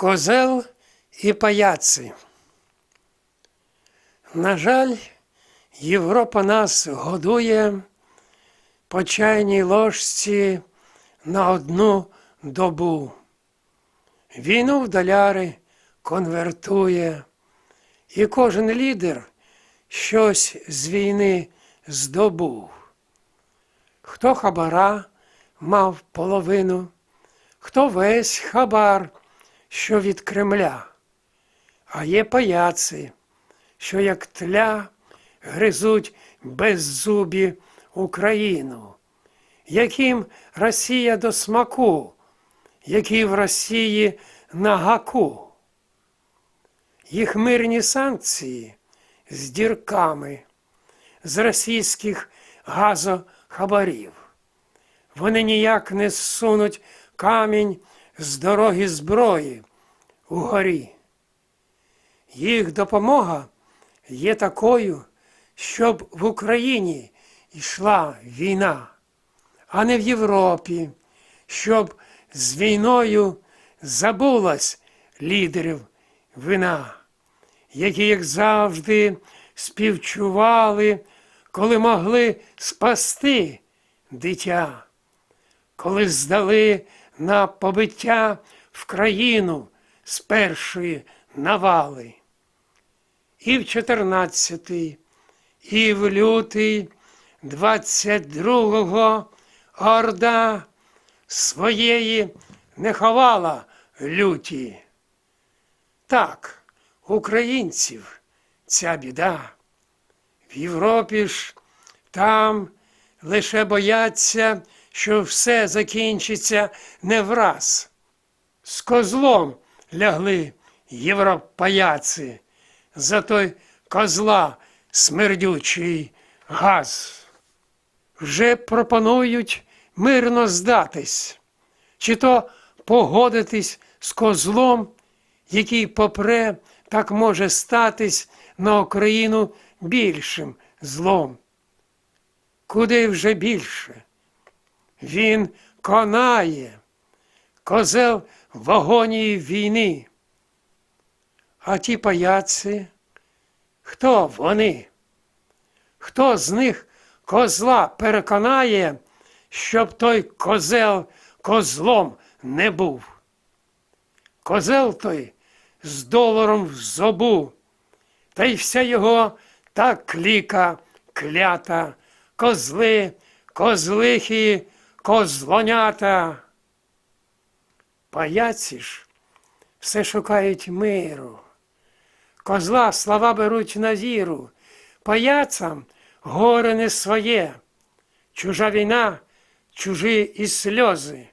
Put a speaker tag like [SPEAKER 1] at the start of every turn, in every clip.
[SPEAKER 1] Козел і паяци. На жаль, Європа нас годує по чайній ложці на одну добу. Війну в доляри конвертує, і кожен лідер щось з війни здобув. Хто хабара мав половину, хто весь хабар, що від Кремля, а є паяци, що як тля гризуть беззубі Україну, яким Росія до смаку, які в Росії на гаку. Їх мирні санкції з дірками, з російських газохабарів. Вони ніяк не зсунуть камінь з дороги зброї угорі. Їх допомога є такою, щоб в Україні йшла війна, а не в Європі, щоб з війною забулась лідерів вина, які, як завжди, співчували, коли могли спасти дитя, коли здали на побиття в країну з першої навали. І в 14-й, і в лютий 22-го Орда своєї не ховала люті. Так, українців ця біда. В Європі ж там лише бояться, що все закінчиться не враз. З козлом лягли європаяци за той козла смердючий газ. Вже пропонують мирно здатись, чи то погодитись з козлом, який попре, так може статись на Україну більшим злом. Куди вже більше? Він конає, козел в агонії війни. А ті паяці, хто вони? Хто з них козла переконає, щоб той козел козлом не був? Козел той з доларом в зобу, та й вся його та кліка клята, козли, козлихи, козлонята. Паяці ж все шукають миру. Козла слова беруть на віру, паяцам горе не своє, чужа війна, чужі і сльози.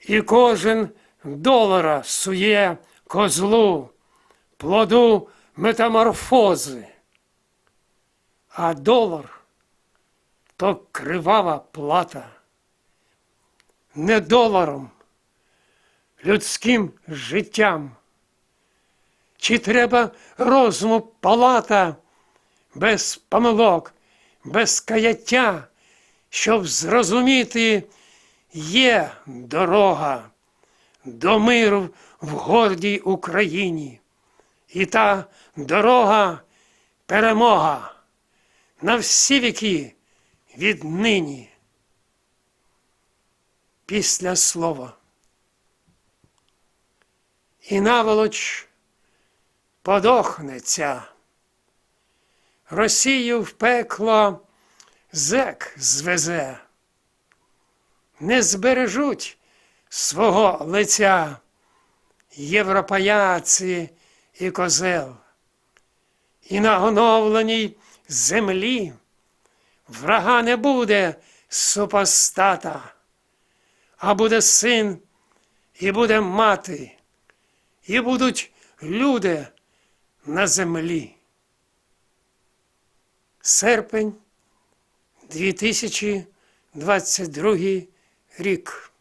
[SPEAKER 1] І кожен долара сує козлу, плоду метаморфози. А долар то кривава плата. Не доларом, людським життям. Чи треба розуму палата без помилок, без каяття, щоб зрозуміти, є дорога до миру в гордій Україні. І та дорога перемога на всі віки віднині. Після слова. І наволоч подохнеться. Росію в пекло зек звезе, не збережуть свого лиця європаяці і козел, і на оновленій землі врага не буде супостата, а буде син, і буде мати, і будуть люди на землі. Серпень 2022 рік.